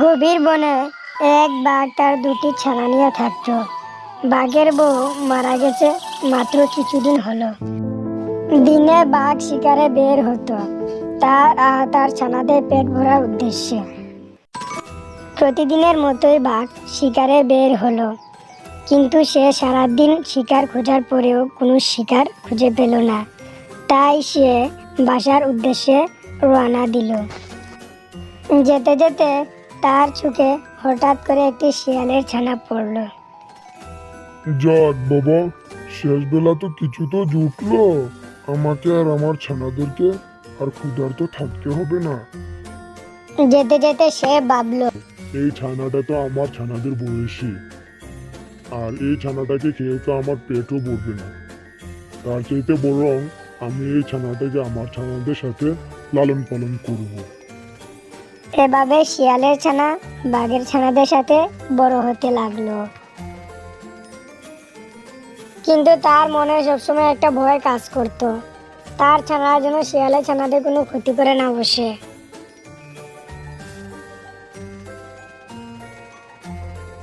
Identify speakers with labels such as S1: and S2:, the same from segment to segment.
S1: গভীর বনে এক বাঘ তার দুটি ছানা নিয়ে থাকতো। বাঘের বউ মারা গেছে মাত্র কিছুদিন হলো। দিনে বাঘ শিকারে বের হতো তার তার ছানাদের পেট ভরার উদ্দেশ্যে। প্রতিদিনের মতোই বাঘ শিকারে বের হলো, কিন্তু সে সারাদিন শিকার খোঁজার পরেও কোনো শিকার খুঁজে পেল না। তাই সে বাসার উদ্দেশ্যে রওনা দিল। যেতে যেতে তার চোখে হঠাৎ করে একটি শিয়ালের ছানা পড়ল।
S2: যাক বাবা তো কিছু তো জুটলো। আমাকে আর আমার ছানাদেরকে আর থাকতে হবে না।
S1: যেতে যেতে সে ভাবলো
S2: এই ছানাটা তো আমার ছানাদের বয়সী। আর এই ছানাটাকে খেয়ে তো আমার পেটও ভরবে না। তার চাইতে বরং আমি এই ছানাটাকে আমার ছানাদের সাথে লালন পালন করব।
S1: এভাবে শিয়ালের ছানা বাঘের ছানাদের সাথে বড় হতে লাগল। কিন্তু তার মনে সবসময় একটা ভয় কাজ করত। তার ছানার জন্য শিয়ালের ছানাদের কোনো ক্ষতি করে না বসে।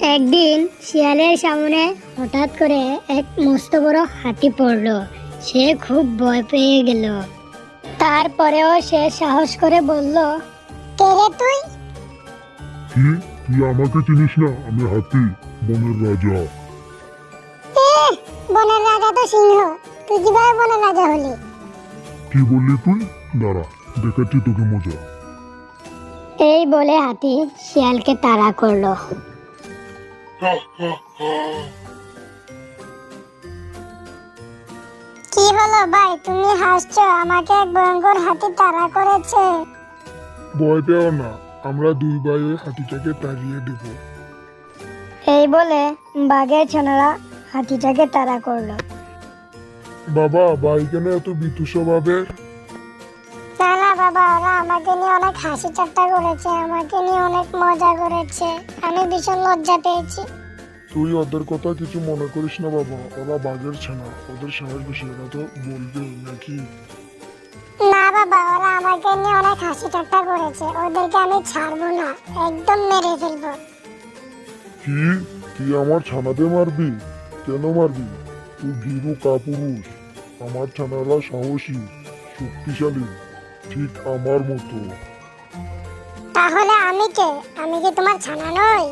S1: একদিন শিয়ালের সামনে হঠাৎ করে এক মস্ত বড় হাতি পড়ল। সে খুব ভয় পেয়ে গেল। তারপরেও সে সাহস করে বলল কে তুই?
S2: কি? তুই আমাকে চিনিস না? আমি হাতি বনের রাজা।
S1: বনের রাজা তো সিংহ। তুই কীভাবে বনের রাজা হলি?
S2: কি বললি তুই? দাঁড়া দেখাচ্ছি তোকে মজা।
S1: এই বলে হাতি শিয়ালকে তাড়া করল। কি হলো ভাই? তুমি হাসছো? আমাকে এক ভয়ঙ্কর হাতি তাড়া করেছে।
S2: ভয় পেও না আমরা দুই ভাই ওই হাতিটাকে তাড়িয়ে দেব।
S1: এই বলে বাঘের ছানারা হাতিটাকে তাড়া করল।
S2: বাবা ভাই কেন এত বিতু স্বভাবের
S1: না না বাবা ওরা আমাকে নিয়ে অনেক হাসি ঠাট্টা করেছে আমাকে নিয়ে অনেক মজা করেছে। আমি ভীষণ লজ্জা পেয়েছি।
S2: তুই ওদের কথা কিছু মনে করিস না বাবা। ওরা বাঘের ছানা ওদের সাহস বেশি ওরা তো বলবে নাকি?
S1: না বাবা ওরা আমাকে নিয়ে অনেক হাসি ঠাট্টা করেছে। ওদেরকে আমি ছাড়বো না একদম মেরে ফেলব।
S2: কি? তুই আমার ছানাতে মারবি? কেন মারবি? তুই ভীরু কাপুরুষ আমার ছানারা সাহসী শক্তিশালী ঠিক আমার মতো।
S1: তাহলে আমি কে? আমি কি তোমার ছানা নই?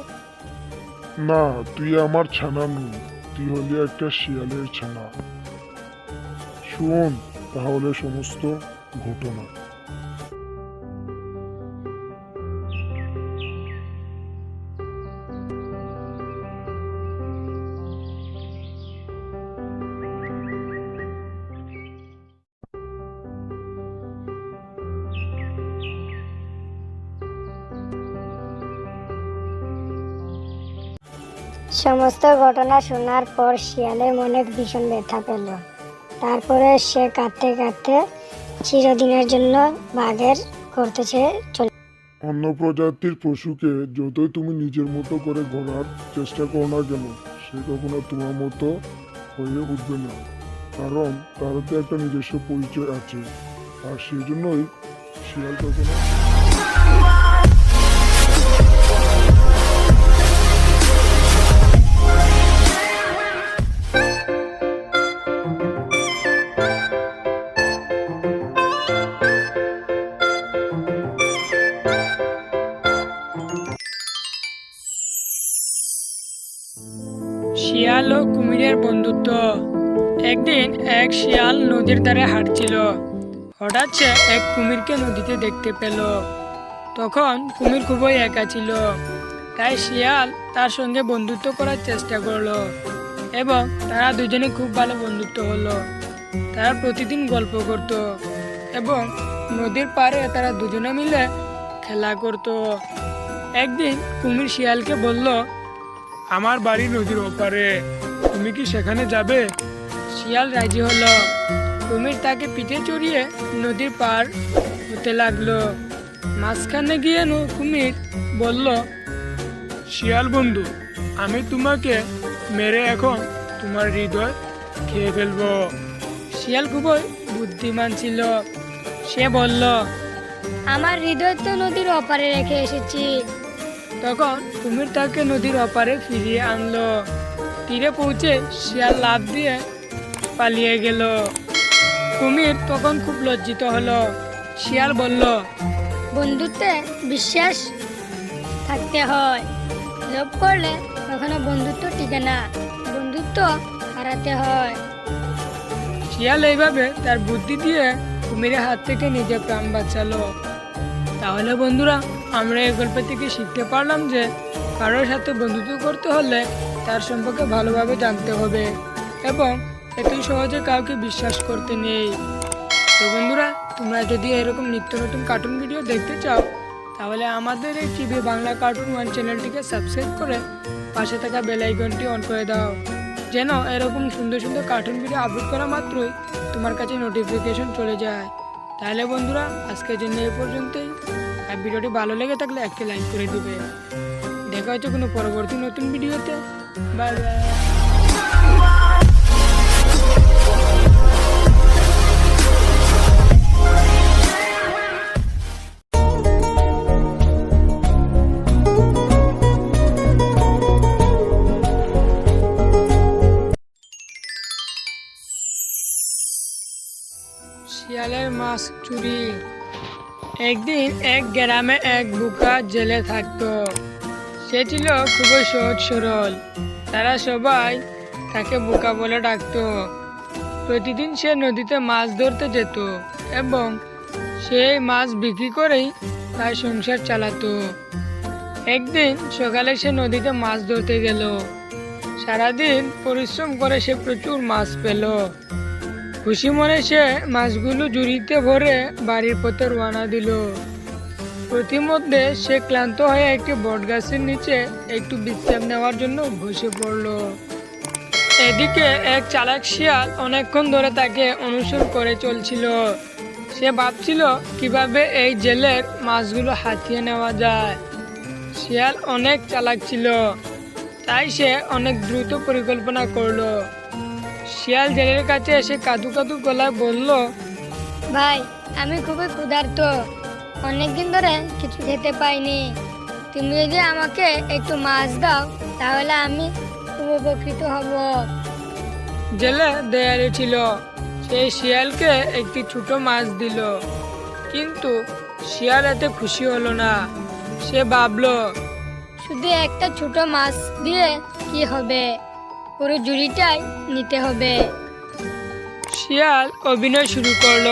S2: না তুই আমার ছানা নই তুই হলি একটা শিয়ালের ছানা। শোন তাহলে সমস্ত ঘটনা
S1: সমস্ত ঘটনা শোনার পর শিয়ালের মনে ভীষণ ব্যথা পেল। তারপরে সে কাঁদতে কাঁদতে চিরদিনের জন্য বাঘের করতে চলে
S2: অন্য প্রজাতির পশুকে যতই তুমি নিজের মতো করে ঘোরার চেষ্টা করো না কেন, সে কখনো তোমার মতো হয়ে উঠবে না। কারণ তারও তো একটা নিজস্ব পরিচয় আছে, আর সেই জন্যই শিয়াল কখনো
S3: শিয়াল ও কুমিরের বন্ধুত্ব। একদিন এক শিয়াল নদীর ধারে হাঁটছিল। হঠাৎ সে এক কুমিরকে নদীতে দেখতে পেল। তখন কুমির খুবই একা ছিল। তাই শিয়াল তার সঙ্গে বন্ধুত্ব করার চেষ্টা করল এবং তারা দুজনে খুব ভালো বন্ধুত্ব হলো। তারা প্রতিদিন গল্প করত এবং নদীর পাড়ে তারা দুজনে মিলে খেলা করত। একদিন কুমির শিয়ালকে বলল আমার বাড়ি নদীর ওপারে। তুমি কি সেখানে যাবে? শিয়াল রাজি হলো। কুমির তাকে পিঠে চড়িয়ে নদীর পার হতে লাগল। মাঝখানে গিয়ে কুমির বলল, শিয়াল বন্ধু, আমি তোমাকে মেরে এখন তোমার হৃদয় খেয়ে ফেলব। শিয়াল খুবই বুদ্ধিমান ছিল। সে বলল, আমার হৃদয় তো নদীর ওপারে রেখে এসেছি। তখন কুমির তাকে নদীর অপারে ফিরিয়ে আনলো। তীরে পৌঁছে শিয়াল লাভ দিয়ে পালিয়ে গেল। কুমির তখন খুব লজ্জিত হলো। শিয়াল বলল
S1: বন্ধুত্বে বিশ্বাস থাকতে হয়। লোভ করলে কখনো বন্ধুত্ব টিকে না। বন্ধুত্ব হারাতে হয়।
S3: শিয়াল এইভাবে তার বুদ্ধি দিয়ে কুমিরের হাত থেকে নিজের প্রাণ বাঁচালো। তাহলে বন্ধুরা আমরা এই গল্প থেকে শিখতে পারলাম যে কারোর সাথে বন্ধুত্ব করতে হলে তার সম্পর্কে ভালোভাবে জানতে হবে এবং এত সহজে কাউকে বিশ্বাস করতে নেই। তো বন্ধুরা, তোমরা যদি এরকম নিত্য নতুন কার্টুন ভিডিও দেখতে চাও, তাহলে আমাদের এই টিভি বাংলা কার্টুন ওয়ান চ্যানেলটিকে সাবস্ক্রাইব করে পাশে থাকা বেল আইকনটি অন করে দাও, যেন এরকম সুন্দর সুন্দর কার্টুন ভিডিও আপলোড করা মাত্রই তোমার কাছে নোটিফিকেশন চলে যায়। তাহলে বন্ধুরা, আজকের জন্য এই পর্যন্তই। আর ভিডিওটি ভালো লেগে থাকলে একটি লাইক করে দিবে। দেখা হচ্ছে কোনো পরবর্তী নতুন ভিডিওতে। Bye bye. শিয়ালের মাছ চুরি। একদিন এক গ্রামে এক বুকা জেলে থাকতো। সে ছিল খুবই সহজ সরল। তারা সবাই তাকে বুকা বলে ডাকতো। প্রতিদিন সে নদীতে মাছ ধরতে যেত এবং সেই মাছ বিক্রি করেই তার সংসার চালাতো। একদিন সকালে সে নদীতে মাছ ধরতে গেল। সারাদিন পরিশ্রম করে সে প্রচুর মাছ পেল। খুশি মনে সে মাছগুলো জুড়িতে ভরে বাড়ির পথে রওনা দিল। প্রতিমধ্যে সে ক্লান্ত হয়ে একটি বটগাছের নিচে একটু বিশ্রাম নেওয়ার জন্য বসে পড়ল। এদিকে এক চালাক শিয়াল অনেকক্ষণ ধরে তাকে অনুসরণ করে চলছিল। সে ভাবছিল কীভাবে এই জেলের মাছগুলো হাতিয়ে নেওয়া যায়। শিয়াল অনেক চালাক ছিল, তাই সে অনেক দ্রুত পরিকল্পনা করল। শিয়াল জেলের কাছে এসে কাদু কাদু গলায় বলল
S1: ভাই আমি খুবই ক্ষুধার্ত। অনেকদিন ধরে কিছু খেতে পাইনি। তুমি যদি আমাকে একটু মাছ দাও তাহলে আমি খুব উপকৃত হব।
S3: জেলে দেয়ালে ছিল। সেই শিয়ালকে একটি ছোট মাছ দিল। কিন্তু শিয়াল এতে খুশি হলো না। সে ভাবলো
S1: শুধু একটা ছোট মাছ দিয়ে কি হবে? পুরো জুড়িটাই নিতে হবে।
S3: শিয়াল অভিনয় শুরু করল।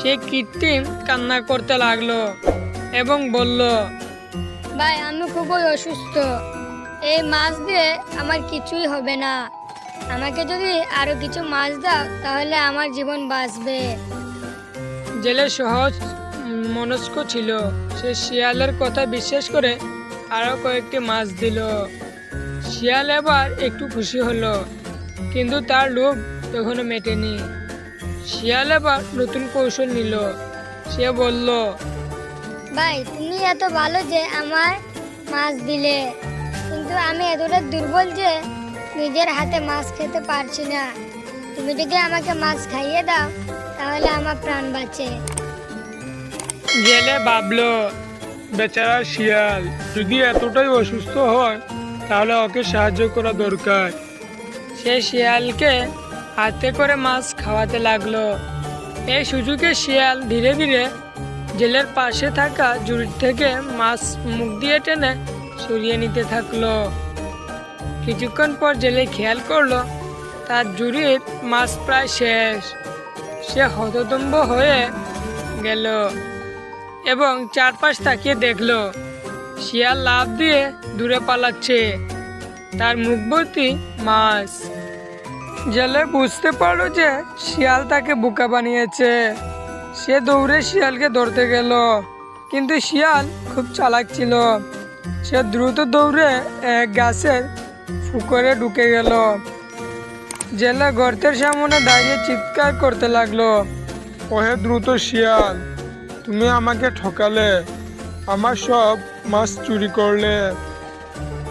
S3: সে কৃত্রিম কান্না করতে লাগল এবং বলল
S1: ভাই আমি খুবই অসুস্থ। এই মাছ দিয়ে আমার কিছুই হবে না। আমাকে যদি আরও কিছু মাছ দাও তাহলে আমার জীবন বাঁচবে।
S3: জেলে সহজ মনস্ক ছিল। সে শিয়ালের কথা বিশ্বাস করে আরও কয়েকটি মাছ দিল। শিয়াল এবার একটু খুশি হলো কিন্তু তার লোভ তখনও মেটেনি। শিয়াল এবার নতুন কৌশল নিল। সে বলল
S1: ভাই তুমি এত ভালো যে আমার মাছ দিলে কিন্তু আমি এতটা দুর্বল যে নিজের হাতে মাছ খেতে পারছি না। তুমি যদি আমাকে মাছ খাইয়ে দাও তাহলে আমার প্রাণ বাঁচে।
S3: গেলে ভাবলো বেচারা শিয়াল যদি এতটাই অসুস্থ হয় তাহলে ওকে সাহায্য করা দরকার। সে শিয়ালকে হাতে করে মাছ খাওয়াতে লাগল। এই সুযোগে শিয়াল ধীরে ধীরে জেলের পাশে থাকা জুড়ি থেকে মাছ মুখ দিয়ে টেনে সরিয়ে নিতে থাকল। কিছুক্ষণ পর জেলে খেয়াল করল, তার জুড়ির মাছ প্রায় শেষ। সে হতদম্ব হয়ে গেল এবং চারপাশ তাকিয়ে দেখল। শিয়াল লাভ দিয়ে দূরে পালাচ্ছে। তার মুখ ভর্তি মাছ। জেলে বুঝতে পারল যে শিয়াল তাকে বোকা বানিয়েছে। সে দৌড়ে শিয়ালকে ধরতে গেল, কিন্তু শিয়াল খুব চালাক ছিল। সে দ্রুত দৌড়ে এক গাছের ফুকরে ঢুকে গেল। জেলে গর্তের সামনে দাঁড়িয়ে চিৎকার করতে লাগল,
S2: ওহে দ্রুত শিয়াল, তুমি আমাকে ঠকালে। আমার সব মাছ চুরি করলে?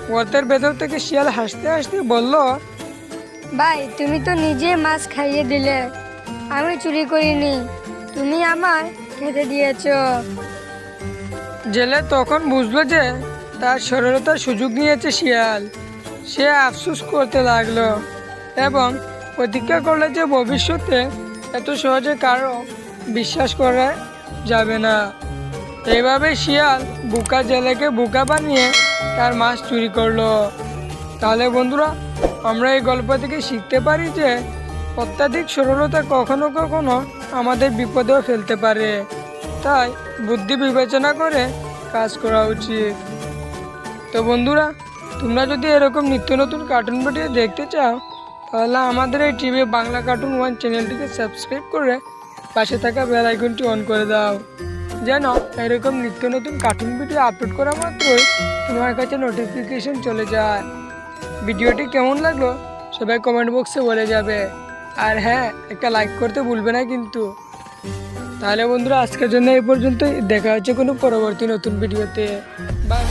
S3: গর্তের ভেতর থেকে শিয়াল হাসতে হাসতে বলল
S1: ভাই তুমি তো নিজে মাছ খাইয়ে দিলে। আমি চুরি করিনি। তুমি আমার খেতে দিয়েছ।
S3: জেলে তখন বুঝলো যে তার সরলতার সুযোগ নিয়েছে শিয়াল। সে আফসুস করতে লাগল এবং প্রতিজ্ঞা করল যে ভবিষ্যতে এত সহজে কারও বিশ্বাস করা যাবে না। এইভাবে শিয়াল বুকা জেলেকে বুকা বানিয়ে তার মাছ চুরি করল। তাহলে বন্ধুরা, আমরা এই গল্প থেকে শিখতে পারি যে অত্যাধিক সরলতা কখনো কখনো আমাদের বিপদেও ফেলতে পারে। তাই বুদ্ধি বিবেচনা করে কাজ করা উচিত। তো বন্ধুরা, তোমরা যদি এরকম নিত্য নতুন কার্টুন ভিডিও দেখতে চাও, তাহলে আমাদের এই টিভি বাংলা কার্টুন ওয়ান চ্যানেলটিকে সাবস্ক্রাইব করে পাশে থাকা বেল আইকনটি অন করে দাও। যেন এরকম নিত্য নতুন কার্টুন ভিডিও আপলোড করা মাত্রই তোমার কাছে নোটিফিকেশন চলে যায়। ভিডিওটি কেমন লাগল সবাই কমেন্ট বক্সে বলে যাবে। আর হ্যাঁ একটা লাইক করতে ভুলবে না কিন্তু। তাহলে বন্ধুরা, আজকের জন্য এই পর্যন্তই। দেখা হচ্ছে কোনো পরবর্তী নতুন ভিডিওতে বাই